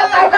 Oh, my God.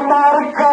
I'm not Marco.